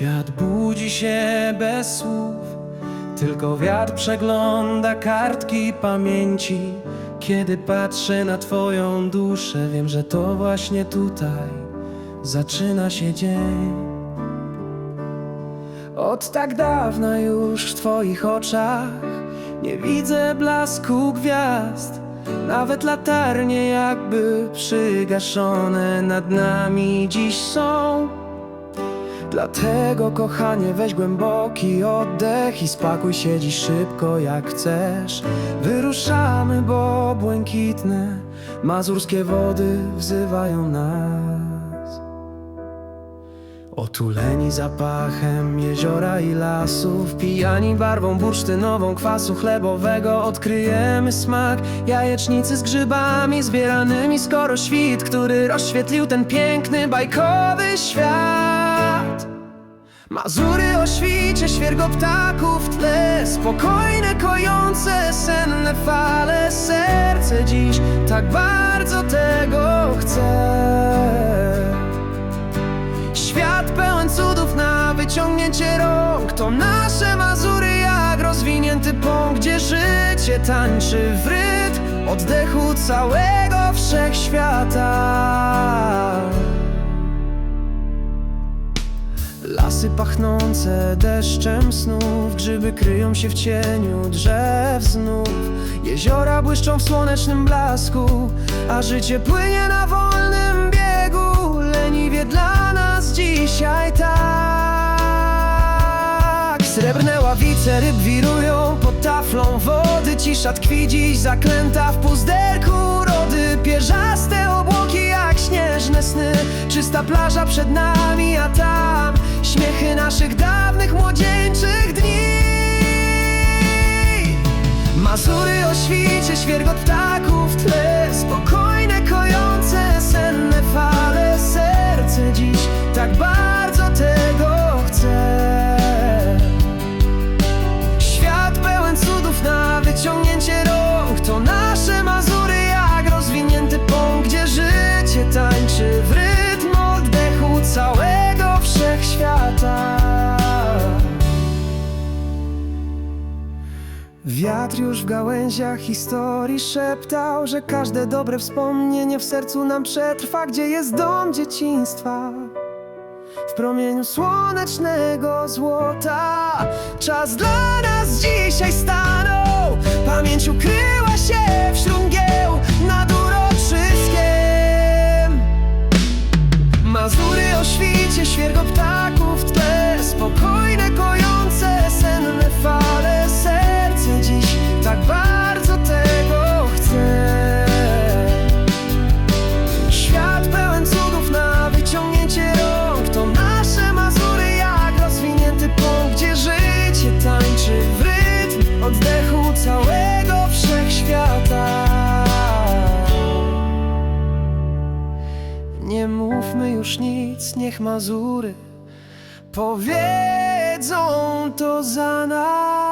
Świat budzi się bez słów, tylko wiatr przegląda kartki pamięci. Kiedy patrzę na Twoją duszę, wiem, że to właśnie tutaj zaczyna się dzień. Od tak dawna już w Twoich oczach nie widzę blasku gwiazd. Nawet latarnie jakby przygaszone nad nami dziś są. Dlatego kochanie weź głęboki oddech i spakuj się dziś szybko jak chcesz. Wyruszamy, bo błękitne mazurskie wody wzywają nas. Otuleni zapachem jeziora i lasów Pijani barwą bursztynową kwasu chlebowego Odkryjemy smak jajecznicy z grzybami Zbieranymi skoro świt, który rozświetlił ten piękny bajkowy świat Mazury o świcie, świergo ptaków w tle. Spokojne, kojące, senne fale. Serce dziś tak bardzo tego chce. Świat pełen cudów na wyciągnięcie rąk. To nasze Mazury jak rozwinięty pąk Gdzie życie tańczy w rytm oddechu całego wszechświata Lasy pachnące deszczem snów Grzyby kryją się w cieniu drzew znów. Jeziora błyszczą w słonecznym blasku A życie płynie na wolnym biegu. Leniwie dla nas dzisiaj tak. Srebrne ławice ryb wirują pod taflą wody Cisza tkwi dziś zaklęta w puzderku rody Pierzaste śnieżne sny. Czysta plaża przed nami, a tam Śmiechy naszych dawnych młodzieńczych dni. Mazury o świcie, świergot ptaków w tle Wiatr już w gałęziach historii szeptał, że każde dobre wspomnienie w sercu nam przetrwa, gdzie jest dom dzieciństwa. W promieniu słonecznego złota Czas dla nas dzisiaj stanął Pamięć ukryła się wśród mówmy już nic, niech Mazury Powiedzą to za nas